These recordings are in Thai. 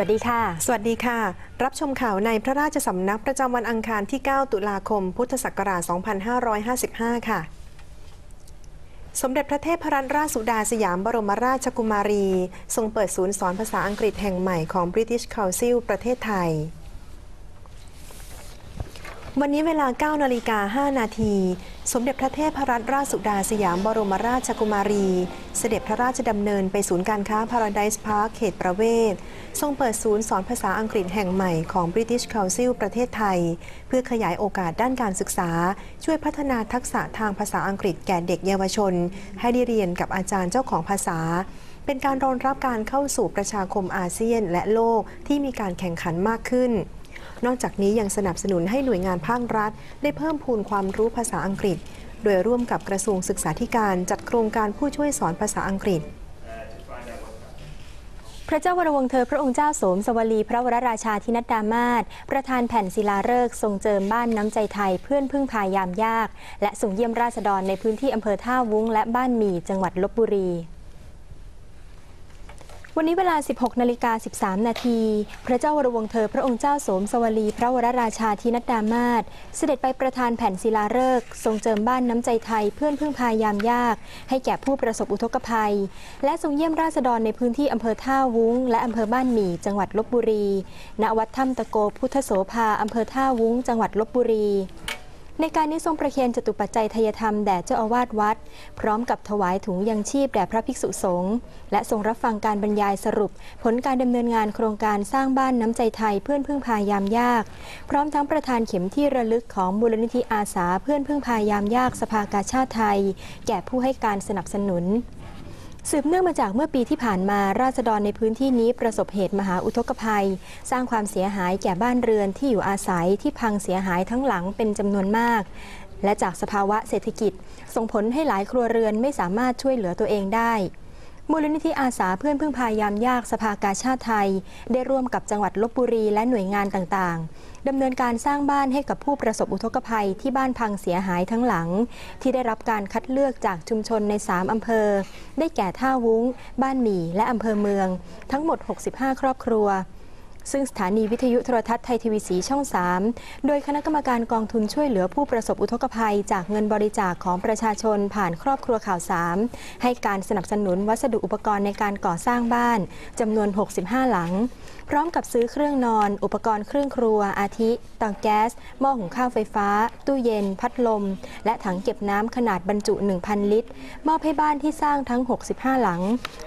สวัสดีค่ะ สวัสดีค่ะ รับชมข่าวในพระราชสำนักประจำวันอังคารที่ 9 ตุลาคม พุทธศักราช 2555 ค่ะสมเด็จพระเทพรัตนราชสุดาสยามบรมราชกุมารี ทรงเปิดศูนย์สอนภาษาอังกฤษแห่งใหม่ของ British Council ประเทศไทย วันนี้เวลา 9 นาฬิกา 5 นาที สมเด็จพระเทพรัตนราชสุดาสยามบรมราชกุมารี เสด็จพระราชดำเนินไปศูนย์การค้า Paradise Park เขตประเวศ ทรงเปิดศูนย์สอนภาษาอังกฤษแห่งใหม่ของ British Council ประเทศไทย เพื่อขยายโอกาสด้านการศึกษา ช่วยพัฒนาทักษะทางภาษาอังกฤษแก่เด็กเยาวชน ให้ได้เรียนกับอาจารย์เจ้าของภาษาเป็นการรองรับการเข้าสู่ประชาคมอาเซียนและโลกที่มีการแข่งขันมากขึ้น นอกจากนี้ยังสนับสนุนให้หน่วยงานภาครัฐ ได้เพิ่มพูนความรู้ภาษาอังกฤษ โดยร่วมกับกระทรวงศึกษาธิการจัดโครงการผู้ช่วยสอนภาษาอังกฤษพระเจ้าวรวงเธอพระองค์เจ้าโสมสวลีพระวรราชาธินัดดามาศประธานแผ่นศิลาฤกษ์ทรงเจิมบ้านน้ำใจไทยเพื่อนพึ่งพายามยาก และส่งเยี่ยมราษฎรในพื้นที่อำเภอท่าวุ้งและบ้านหมี่จังหวัดลบบุรี วันนี้เวลา 16นาฬิกา13 นาที พระเจ้าวรวงเธอพระองค์เจ้าโสมสวลี พระวรราชาธินัดดามาศเสด็จไปประธานแผ่นศิลาฤกษ์ทรงเจิมบ้านน้ำใจไทยเพื่อนพึ่งพายามยาก ให้แก่ผู้ประสบอุทกภัย และทรงเยี่ยมราษฎรในพื้นที่อำเภอท่าวุ้ง และอำเภอบ้านหมี่จังหวัดลบบุรี ณวัดถ้ำตะโกพุทธโสภาอำเภอท่าวุ้ง จังหวัดลบบุรี ในการนี้ทรงประเคนจตุปัจจัยทายธรรมแด่เจ้าอาวาสวัด พร้อมกับถวายถุงยังชีพแด่พระภิกษุสงฆ์และทรงรับฟังการบรรยายสรุป ผลการดำเนินงานโครงการสร้างบ้านน้ำใจไทยเพื่อนพึ่งพายามยาก พร้อมทั้งประธานเข็มที่ระลึกของมูลนิธิอาสาเพื่อนพึ่งพายามยากสภากาชาติไทย แก่ผู้ให้การสนับสนุน สืบเนื่องมาจากเมื่อปีที่ผ่านมาราษฎรในพื้นที่นี้ประสบเหตุมหาอุทกภัย สร้างความเสียหายแก่บ้านเรือนที่อยู่อาศัยที่พังเสียหายทั้งหลังเป็นจำนวนมาก และจากสภาวะเศรษฐกิจ ส่งผลให้หลายครัวเรือนไม่สามารถช่วยเหลือตัวเองได้ มูลนิธิอาสาเพื่อนพึ่งพายามยากสภากาชาติไทย ได้ร่วมกับจังหวัดลบบุรีและหน่วยงานต่างๆดำเนินการสร้างบ้านให้กับผู้ประสบอุทกภัยที่บ้านพังเสียหายทั้งหลัง ที่ได้รับการคัดเลือกจากชุมชนใน 3 อำเภอ ได้แก่ท่าวุ้ง บ้านหมี่และอำเภอเมือง ทั้งหมด 65 ครอบครัว ซึ่งสถานีวิทยุโทรทัศน์ไทยทีวีสีช่อง 3 โดยคณะกรรมการกองทุนช่วยเหลือผู้ประสบอุทกภัย จากเงินบริจาคของประชาชนผ่านครอบครัวข่าวสามให้การสนับสนุนวัสดุอุปกรณ์ในการก่อสร้างบ้านจำนวน 65 หลัง พร้อมกับซื้อเครื่องนอน อุปกรณ์เครื่องครัว อาทิเตาแก๊ส หม้อหุงข้าวไฟฟ้า ตู้เย็น พัดลม และถังเก็บน้ำขนาดบรรจุ 1,000 ลิตร มอบให้บ้านที่สร้างทั้ง 65 หลัง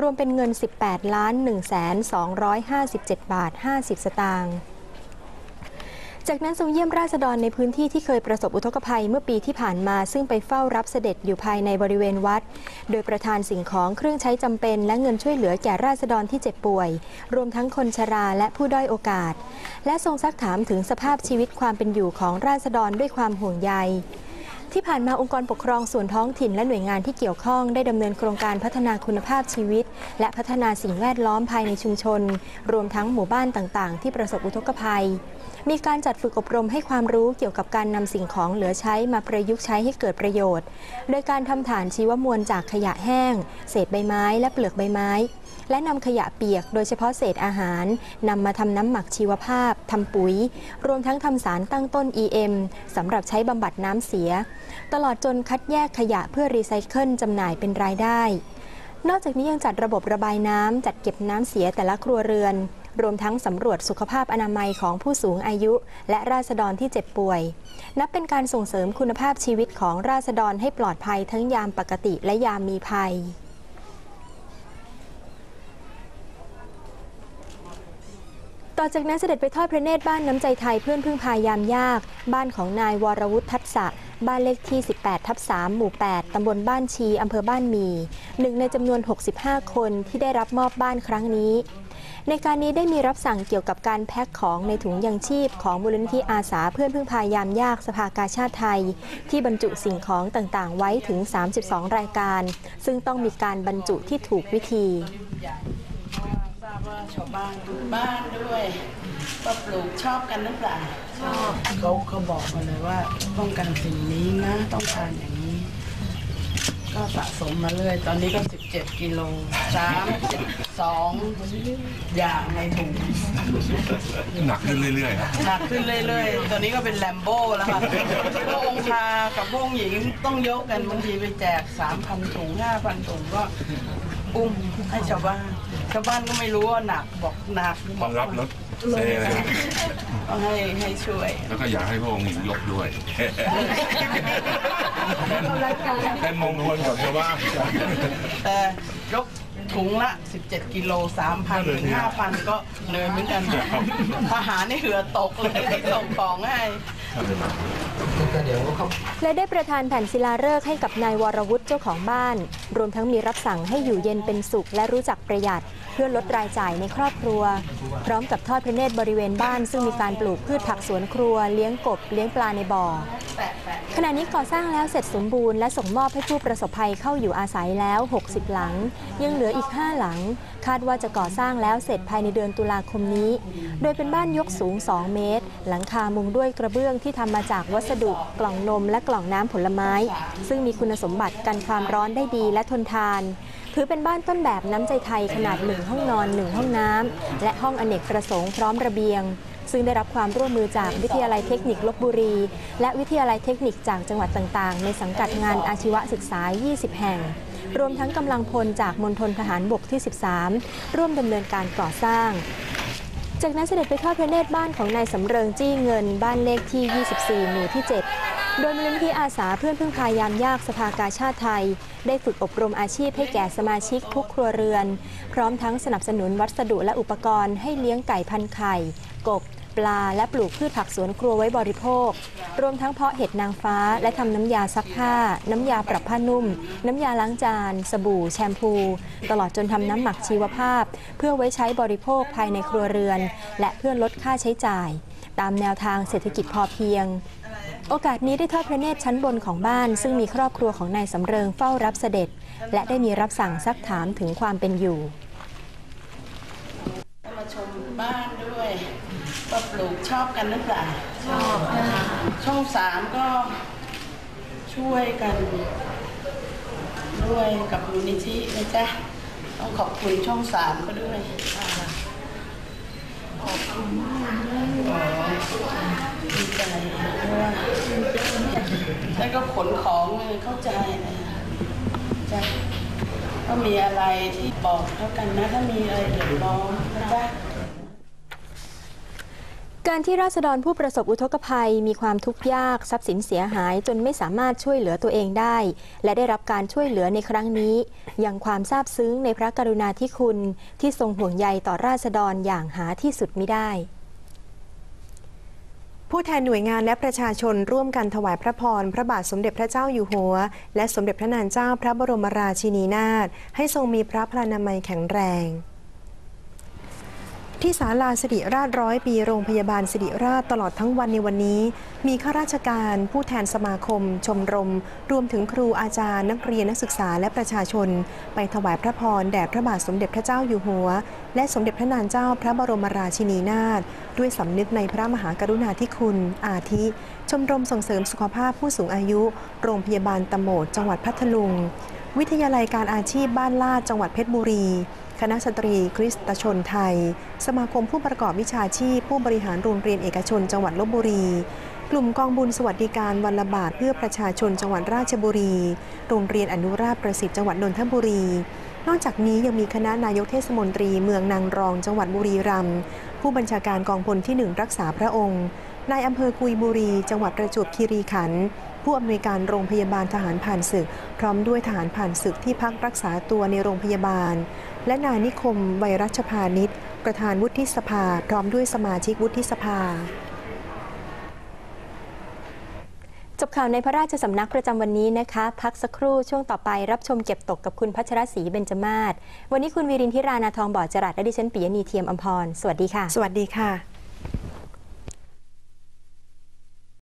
รวมเป็นเงิน 18 ล้าน1แสน257 บาท50 สตางค์จากนั้นทรงเยี่ยมราษฎรในพื้นที่ที่เคยประสบอุทกภัยเมื่อปีที่ผ่านมา ซึ่งไปเฝ้ารับเสด็จอยู่ภายในบริเวณวัด โดยประทานสิ่งของเครื่องใช้จำเป็น และเงินช่วยเหลือแก่ราษฎรที่เจ็บป่วย รวมทั้งคนชราและผู้ด้อยโอกาส และทรงซักถามถึงสภาพชีวิตความเป็นอยู่ของราษฎรด้วยความห่วงใย ที่ผ่านมาองค์กรปกครองส่วนท้องถิ่นและหน่วยงานที่เกี่ยวข้องได้ดำเนินโครงการพัฒนาคุณภาพชีวิต และพัฒนาสิ่งแวดล้อมภายในชุมชน รวมทั้งหมู่บ้านต่างๆ ที่ประสบอุทกภัย มีการจัดฝึกอบรมให้ความรู้เกี่ยวกับการนำสิ่งของเหลือใช้มาประยุกต์ใช้ให้เกิดประโยชน์ โดยการทำฐานชีวมวลจากขยะแห้ง เศษใบไม้และเปลือกใบไม้ และนำขยะเปียก โดยเฉพาะเศษอาหารนำมาทำน้ำหมักชีวภาพทำปุ๋ย รวมทั้งทำสารตั้งต้น EM สำหรับใช้บำบัดน้ำเสีย ตลอดจนคัดแยกขยะเพื่อรีไซเคิลจำหน่ายเป็นรายได้ นอกจากนี้ยังจัดระบบระบายน้ำจัดเก็บน้ำเสียแต่ละครัวเรือน รวมทั้งสำรวจสุขภาพอนามัยของผู้สูงอายุ และราษฎรที่เจ็บป่วย นับเป็นการส่งเสริมคุณภาพชีวิตของราษฎรให้ปลอดภัยทั้งยามปกติและยามมีภัย ต่อจากนั้นเสด็จไปทอดพระเนตรบ้านน้ำใจไทยเพื่อนพึ่งพายามยาก บ้านของนายวรวุฒิทัศะบ้านเลขที่ 18 ทับ 3 หมู่ 8 ตำบลบ้านชี อำเภอบ้านมีหนึ่งในจำนวน 65 คนที่ได้รับมอบบ้านครั้งนี้ ในการนี้ได้มีรับสั่งเกี่ยวกับการแพ็คของในถุงยังชีพของมูลนิธิอาสาเพื่อนพึ่งพายามยากสภากาชาติไทย ที่บรรจุสิ่งของต่างๆ ไว้ถึง 32 รายการ ซึ่งต้องมีการบรรจุที่ถูกวิธี ว่าชาวบ้านปลูกบ้านด้วยว่าปลูกชอบกันหรือเปล่าชอบเขาเขาบอกมาเลยว่าป้องกันสิ่งนี้นะต้องทานอย่างนี้ ก็สะสมมาเรื่อย ตอนนี้ก็ 17 กิโล32สองอย่างในถุงหนักขึ้นเรื่อยๆนะหนักขึ้นเรื่อยๆ ตอนนี้ก็เป็นแลมโบ้แล้วค่ะพวกองค์ชากับพวกหญิงต้องยกกันบางทีไปแจก 3,000ถุง5,000ถุงก็อุ้มให้ชาวบ้าน ชาวบ้านก็ไม่รู้ว่าหนักบอกหนักตอนรับรถเซ่เลยนะต้องให้ให้ช่วย แล้วก็อยากให้พระองค์หญิงยกด้วยเป็นมงคลกับชาวบ้าน แต่ยกถุงละ 17 กิโล 3,000 ถึง 5,000 ก็เหนื่อยเหมือนกัน ทหารนี่เหือตกเลยที่ส่งของให้ และได้ประทานแผ่นศิลาฤกษ์ให้กับนายวรวุฒิเจ้าของบ้าน รวมทั้งมีรับสั่งให้อยู่เย็นเป็นสุข และรู้จักประหยัด เพื่อลดรายจ่ายในครอบครัว พร้อมกับทอดพระเนตรบริเวณบ้าน ซึ่งมีการปลูกพืชผักสวนครัว เลี้ยงกบเลี้ยงปลาในบ่อ ขณะนี้ก่อสร้างแล้วเสร็จสมบูรณ์และส่งมอบให้ผู้ประสบภัยเข้าอยู่อาศัยแล้ว 60 หลัง ยังเหลืออีก 5 หลัง คาดว่าจะก่อสร้างแล้วเสร็จภายในเดือนตุลาคมนี้ โดยเป็นบ้านยกสูง 2 เมตร หลังคามุงด้วยกระเบื้องที่ทำมาจากวัสดุกล่องนมและกล่องน้ำผลไม้ ซึ่งมีคุณสมบัติกันความร้อนได้ดีและทนทานถือเป็นบ้านต้นแบบน้ำใจไทยขนาด 1 ห้องนอน 1 ห้องน้ำและห้องอเนกประสงค์พร้อมระเบียง ซึ่งได้รับความร่วมมือจากวิทยาลัยเทคนิคลบบุรี และวิทยาลัยเทคนิคจากจังหวัดต่างๆ ในสังกัดงานอาชีวศึกษา 20 แห่ง รวมทั้งกำลังพลจากมณฑลทหารบกที่ 13 ร่วมดำเนินการก่อสร้างจากนั้นเสด็จไปทอดพระเนตรบ้านของนายสำเริงจี้เงินบ้านเลขที่ 24 หมู่ที่ 7 โดยมูลนิธิอาสาเพื่อนพึ่งพายามยากสภากาชาติไทย ได้ฝึกอบรมอาชีพให้แก่สมาชิกทุกครัวเรือน พร้อมทั้งสนับสนุนวัสดุและอุปกรณ์ให้เลี้ยงไก่พันไข่ กบ ปลา และปลูกพืชผักสวนครัวไว้บริโภค รวมทั้งเพาะเห็ดนางฟ้า และทำน้ำยาซักผ้า น้ำยาปรับผ้านุ่ม น้ำยาล้างจาน สบู่ แชมพู ตลอดจนทำน้ำหมักชีวภาพ เพื่อไว้ใช้บริโภคภายในครัวเรือน และเพื่อลดค่าใช้จ่าย ตามแนวทางเศรษฐกิจพอเพียงโอกาสนี้ได้ทอดพระเนตรชั้นบนของบ้าน ซึ่งมีครอบครัวของนายสำเริงเฝ้ารับเสด็จ และได้มีรับสั่งซักถามถึงความเป็นอยู่มาชมบ้าน ด้วยว่าปลูกชอบกันหรือเปล่าชอบช่องสามก็ช่วยกันด้วยกับมูลนิธินะจ๊ะต้องขอบคุณช่องสามก็ด้วยขอบคุณมากดีใจเพราะว่าแล้วก็ขนของเลยเข้าใจนะจ้ะก็มีอะไรที่บอกแล้วกันนะถ้ามีอะไรเดือดร้อนนะจ๊ะ การที่ราษฎรผู้ประสบอุทกภัย มีความทุกข์ยากทรัพย์สินเสียหายจนไม่สามารถช่วยเหลือตัวเองได้ และได้รับการช่วยเหลือในครั้งนี้ยังความซาบซึ้งในพระกรุณาธิคุณที่ทรงห่วงใยต่อราษฎรอย่างหาที่สุดมิได้ผู้แทนหน่วยงานและประชาชนร่วมกันถวายพระพร พระบาทสมเด็จพระเจ้าอยู่หัว และสมเด็จพระนางเจ้าพระบรมราชินีนาถให้ทรงมีพระพลานามัยแข็งแรง ที่ศาลาสิริราชร้อยปีโรงพยาบาลสิริราชตลอดทั้งวันในวันนี้ มีข้าราชการผู้แทนสมาคม ชมรม รวมถึงครูอาจารย์นักเรียนนักศึกษาและประชาชน ไปถวายพระพรแด่พระบาทสมเด็จพระเจ้าอยู่หัว และสมเด็จพระนางเจ้าพระบรมราชินีนาถด้วยสำนึกในพระมหากรุณาธิคุณ อาทิ ชมรมส่งเสริมสุขภาพผู้สูงอายุ โรงพยาบาลตะโหมดจังหวัดพัทลุง วิทยาลัยการอาชีพบ้านลาดจังหวัดเพชรบุรี คณะสตรีคริสตชนไทย สมาคมผู้ประกอบวิชาชีพ ผู้บริหารโรงเรียนเอกชนจังหวัดลบบุรี กลุ่มกองบุญสวัสดิการวันละบาทเพื่อประชาชนจังหวัดราชบุรี โรงเรียนอนุราชประสิทธิ์จังหวัดนนทบุรี นอกจากนี้ยังมีคณะนายกเทศมนตรีเมืองนางรองจังหวัดบุรีรัมย์ผู้บัญชาการกองพลที่หนึ่งรักษาพระองค์นายอำเภอกุยบุรี จังหวัดประจวบคีรีขันธ์ ผู้อำนวยการโรงพยาบาลทหารผ่านศึก พร้อมด้วยทหารผ่านศึกที่พักรักษาตัวในโรงพยาบาล และนายนิคมไวรัชพานิชประธานวุฒิสภา พร้อมด้วยสมาชิกวุฒิสภาจบข่าวในพระราชสำนักประจำวันนี้นะคะ พักสักครู่ช่วงต่อไปรับชมเก็บตกกับคุณพัชรศรีเบญจมาศวันนี้คุณวีรินทิรานาทองบอดจรัสและดิฉันปิยณีเทียมอมพรสวัสดีค่ะ สวัสดีค่ะ